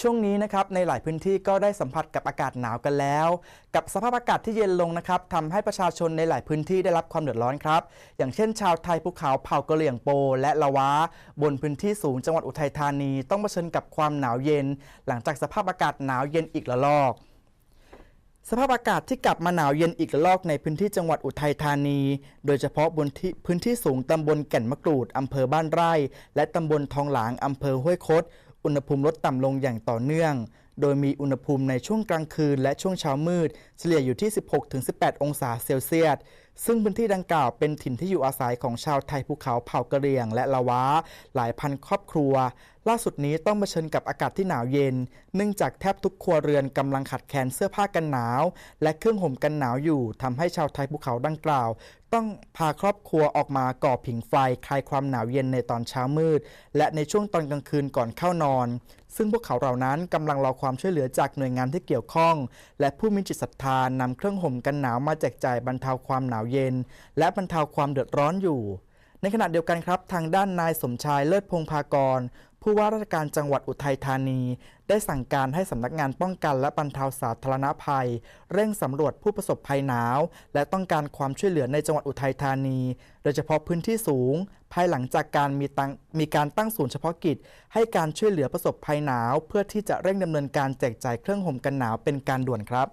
ช่วงนี้นะครับในหลายพื้นที่ก็ได้สัมผัสกับอากาศหนาวกันแล้ว กับสภาพอากาศที่เย็นลงนะครับทำให้ประชาชนในหลายพื้นที่ได้รับความเดือดร้อนครับ อย่างเช่น ชาวไทยภูเขาเผ่ากะเหลี่ยงโป และละวะบนพื้นที่สูงจังหวัดอุทัยธานี ต้องเผชิญกับความหนาวเย็น หลังจากสภาพอากาศหนาวเย็นอีกระลอกสภาพอากาศที่กลับมาหนาวเย็นอีกระลอกในพื้นที่จังหวัดอุทัยธานี โดยเฉพาะบนที่พื้นที่สูงตำบลแก่นมะกรูดอำเภอบ้านไร่ และตำบลทองหลางอำเภอห้วยคด อุณหภูมิลดต่ำลงอย่างต่อเนื่อง โดยมีอุณหภูมิในช่วงกลางคืนและช่วงเช้ามืด เฉลี่ยอยู่ที่ 16-18 องศาเซลเซียส ซึ่งพื้นที่ดังกล่าวเป็นถิ่นที่อยู่อาศัยของชาวไทยภูเขาเผ่ากะเหรี่ยง และละวะหลายพันครอบครัว ล่าสุดนี้ต้องเผชิญกับอากาศที่หนาวเย็น เนื่องจากแทบทุกครัวเรือนกำลังขาดแคลนเสื้อผ้ากันหนาว และเครื่องห่มกันหนาวอยู่ทำให้ชาวไทยภูเขาดังกล่าว ต้องพาครอบครัวออกมาก่อผิงไฟคลายความหนาวเย็นในตอนเช้ามืด และในช่วงตอนกลางคืนก่อนเข้านอน ซึ่งพวกเขาเหล่านั้นกำลังรอความช่วยเหลือจากหน่วยงานที่เกี่ยวข้อง และผู้มีจิตศรัทธานำเครื่องห่มกันหนาวมาแจกจ่ายบรรเทาความหนาวเย็น และบรรเทาความเดือดร้อนอยู่ ในขณะเดียวกันครับ ทางด้านนายสมชายเลิศพงพากร ผู้ว่าราชการจังหวัดอุทัยธานี ได้สั่งการให้สำนักงานป้องกันและบรรเทาสาธารณภัย เร่งสำรวจผู้ประสบภัยหนาว และต้องการความช่วยเหลือในจังหวัดอุทัยธานี โดยเฉพาะพื้นที่สูง ภายหลังจากการมีตังมีการตั้งศูนย์เฉพาะกิจ ให้การช่วยเหลือประสบภัยหนาว เพื่อที่จะเร่งดำเนินการแจกจ่ายเครื่องห่มกันหนาวเป็นการด่วนครับ